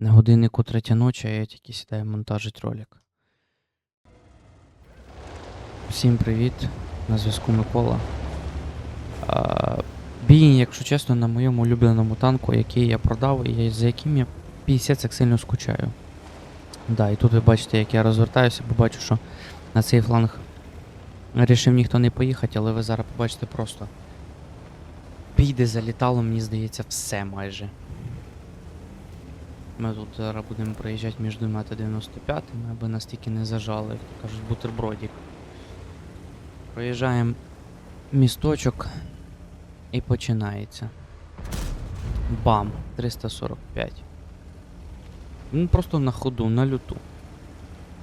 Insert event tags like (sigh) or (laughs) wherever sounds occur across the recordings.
На годиннику третя ночі, а я тільки сідаю монтажить ролик. Всім привіт! На зв'язку Микола. А, бій, якщо чесно, на моєму улюбленому танку, який я продав і за яким я пісець як сильно скучаю. Да, і тут ви бачите, як я розвертаюся, бо бачу, що на цей фланг рішив ніхто не поїхати, але ви зараз побачите просто. Піде залітало, мені здається, все майже. Ми тут зараз будемо проїжджати між двома та 95 аби нас тільки не зажали, як кажуть, бутербродик. Проїжджаємо місточок і починається. Бам! 345. Ну просто на ходу, на люту.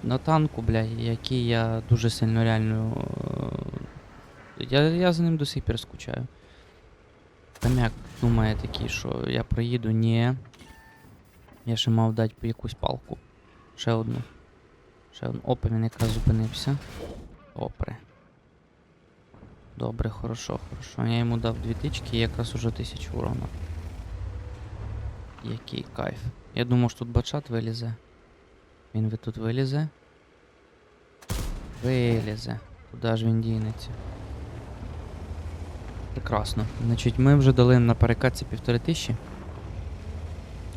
На танку, бля, який я дуже сильно реально. е, Я, я за ним до сих пір скучаю. Там як думає такий, що я проїду, ні. Я ще мав дати якусь палку. Ще одну. Ще одну. Опа, він якраз зупинився. Опре. Добре, хорошо, хорошо. Я йому дав дві тички і якраз уже тисячу урона. Який кайф. Я думав, що тут бачат вилізе. Він ви тут вилізе. Вилізе. Куди ж він дінеться? Прекрасно. Значить, ми вже дали на перекатці півтори тисячі.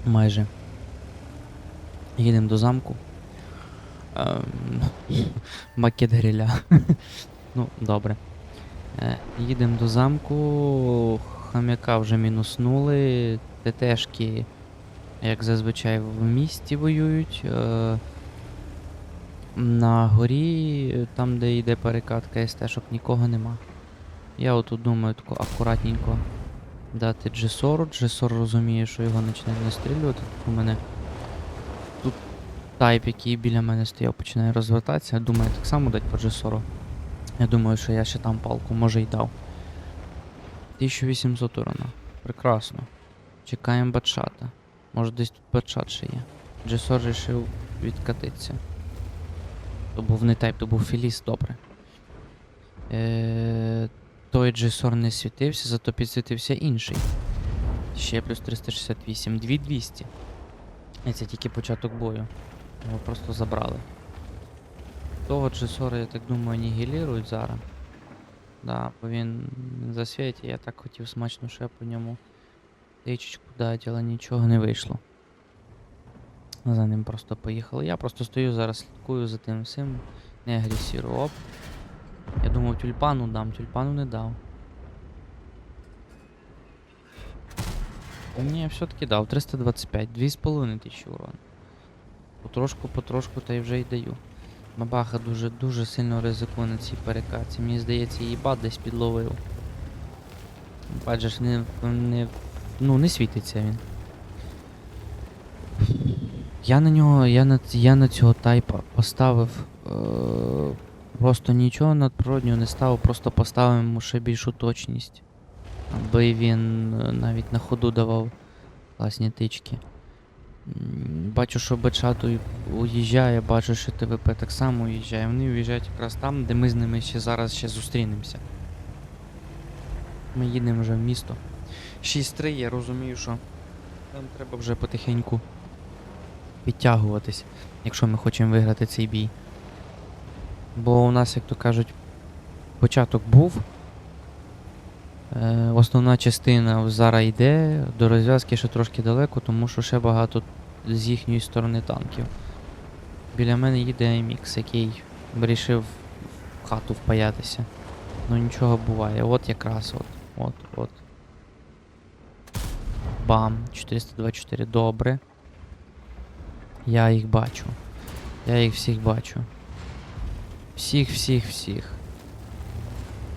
Майже. Їдемо до замку. Ем, (laughs) Макет гриля. (laughs) ну, добре. Е, їдемо до замку. Хам'яка вже мінуснули. ТТшки, як зазвичай, в місті воюють. Е, на горі, там, де йде перекатка СТ-шок, нікого нема. Я отут думаю тако акуратненько дати G40. G40 розуміє, що його починають настрілювати. У мене тайп, який біля мене стояв, починає розвертатися. Думаю, так само дати по G40. Я думаю, що я ще там палку, може й дав. 1800 урона. Прекрасно. Чекаємо батшата. Може десь тут батшат ще є. G40 рішив відкатитися. То був не тайп, то був Філіс, добре. Е, той G40 не світився, зато підсвітився інший. Ще плюс 368, 2200. І це тільки початок бою. Його просто забрали. Того G40, я так думаю, анігілірують зараз. Да, бо він за світі, я так хотів смачно ще по ньому тичечку дати, але нічого не вийшло. За ним просто поїхали. Я просто стою зараз, слідкую за тим всім. Не агресірую. Оп. Я думав тюльпану дам, тюльпану не дав. Ні, все-таки дав. 325, 2,5 тисячі урон. Потрошку, потрошку та й вже й даю. Бабаха дуже дуже сильно ризикує на цій перекаці. Мені здається, її бат десь підловив. Бачиш, не, не, ну, не світиться він. Я на нього, я на, я на цього тайпа поставив. Е, просто нічого надприроднього не ставив, просто поставив йому ще більшу точність. Аби він е, навіть на ходу давав класні тички. Бачу, що Бечату уїжджає, бачу, що ТВП так само уїжджає. Вони уїжджають якраз там, де ми з ними ще зараз ще зустрінемося. Ми їдемо вже в місто. 6-3, я розумію, що нам треба вже потихеньку підтягуватись, якщо ми хочемо виграти цей бій. Бо у нас, як то кажуть, початок був. Е, основна частина зараз йде, до розв'язки ще трошки далеко, тому що ще багато з їхньої сторони танків. Біля мене їде MX, який вирішив в хату впаятися. Ну нічого буває. От якраз от. От, от. Бам! 424. Добре. Я їх бачу. Я їх всіх бачу. Всіх, всіх, всіх.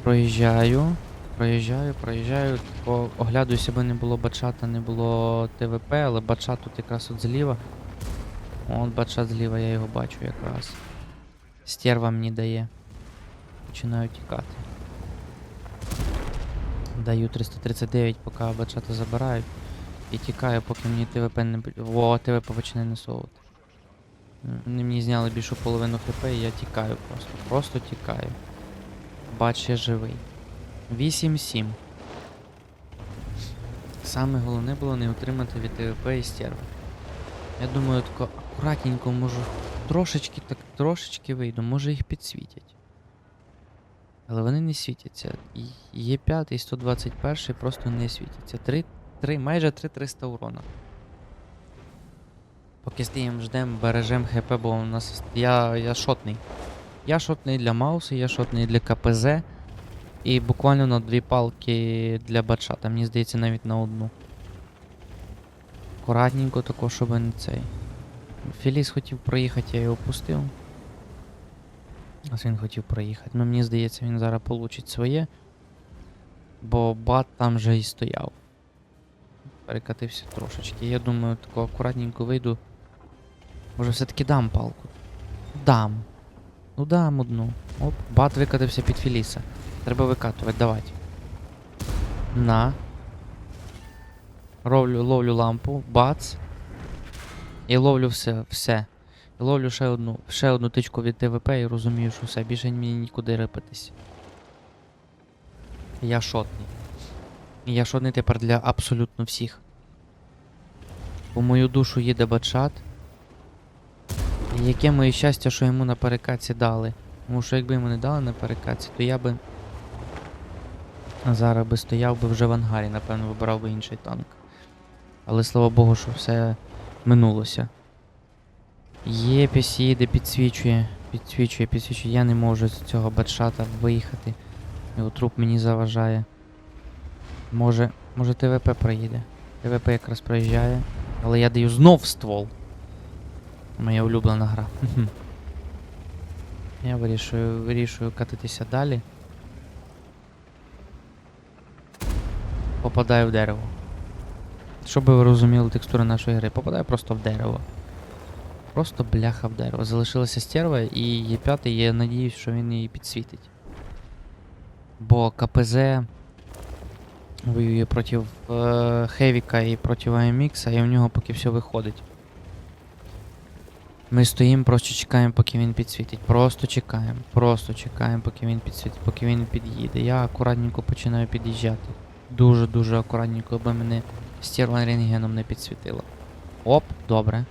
Проїжджаю. Проїжджаю, проїжджаю, тако оглядуюся, аби не було бачата, не було ТВП, але бачат тут якраз от зліва. От бачат зліва, я його бачу якраз. Стерва мені дає. Починаю тікати. Даю 339, поки бачата забирають. І тікаю, поки мені ТВП не. Во, ТВП почне насовувати. М, Вони мені зняли більшу половину хп і я тікаю просто. Просто тікаю. Бач, я живий. 8-7. Саме головне було не отримати від ТВП і стерви. Я думаю, тако акуратненько можу трошечки, так трошечки вийду, може їх підсвітять. Але вони не світяться. Є 5 і 121 просто не світяться. 3, 3, майже 3300 урона. Поки стоїмо, ждемо, бережемо ХП, бо у нас. Я, я шотний. Я шотний для Мауса, я шотний для КПЗ. І буквально на дві палки для бачата. Мені здається, навіть на одну. Акуратненько тако, щоб не цей. Феліс хотів проїхати, я його пустив. Ось він хотів проїхати. Ну мені здається, він зараз получить своє. Бо бат там же і стояв. Перекатився трошечки. Я думаю, тако акуратненько вийду. Може все-таки дам палку. Дам. Ну дам одну. Оп, бат викатився під Феліса. Треба викатувати, давайте. На. Ловлю, ловлю лампу, бац. І ловлю все, все. І ловлю ще одну, ще одну тичку від ТВП і розумію, що все, більше мені нікуди рипатись. Я шотний. Я шотний тепер для абсолютно всіх. По мою душу їде бачат. І яке моє щастя, що йому на перекаці дали. Тому що якби йому не дали на перекаці, то я би зараз би стояв би вже в ангарі, напевно, вибирав би інший танк. Але слава Богу, що все минулося. Єпіс їде, підсвічує, підсвічує, підсвічує. Я не можу з цього бадшата виїхати. Його труп мені заважає. Може, може ТВП проїде. ТВП якраз проїжджає. Але я даю знов ствол. Моя улюблена гра. (laughs) Я вирішую, вирішую кататися далі. Попадаю в дерево. Щоб ви розуміли текстури нашої гри, попадаю просто в дерево. Просто бляха в дерево. Залишилася стерва і є п'ятий, я надіюсь, що він її підсвітить. Бо КПЗ воює проти е, Хевіка і проти AMX, і в нього поки все виходить. Ми стоїмо, просто чекаємо, поки він підсвітить. Просто чекаємо. Просто чекаємо, поки він підсвітить, поки він під'їде. Я акуратненько починаю під'їжджати. Дуже-дуже акуратненько, аби мене стерва рентгеном не підсвітила. Оп, добре.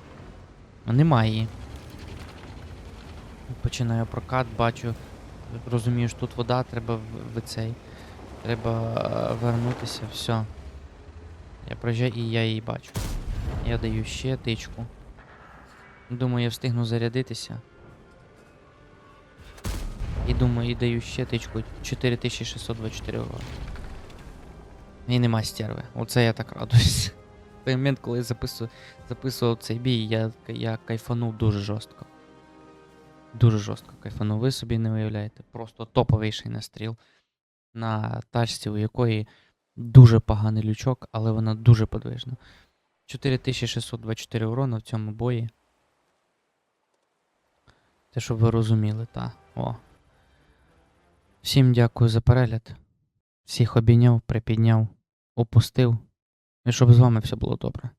Немає її. Починаю прокат, бачу. Розумію, що тут вода, треба в, цей. Треба е, вернутися, все. Я проїжджаю і я її бачу. Я даю ще тичку. Думаю, я встигну зарядитися. І думаю, і даю ще тичку 4624 урона. І нема стерви. Оце я так радуюсь. В той момент, коли я записував, записував цей бій, я, я кайфанув дуже жорстко. Дуже жорстко кайфанув. Ви собі не уявляєте. Просто топовийший настріл на тачці, у якої дуже поганий лючок, але вона дуже подвижна. 4624 урона в цьому бої. Те, щоб ви розуміли, та. О. Всім дякую за перегляд. Всіх обійняв, припідняв, опустив. І щоб з вами все було добре.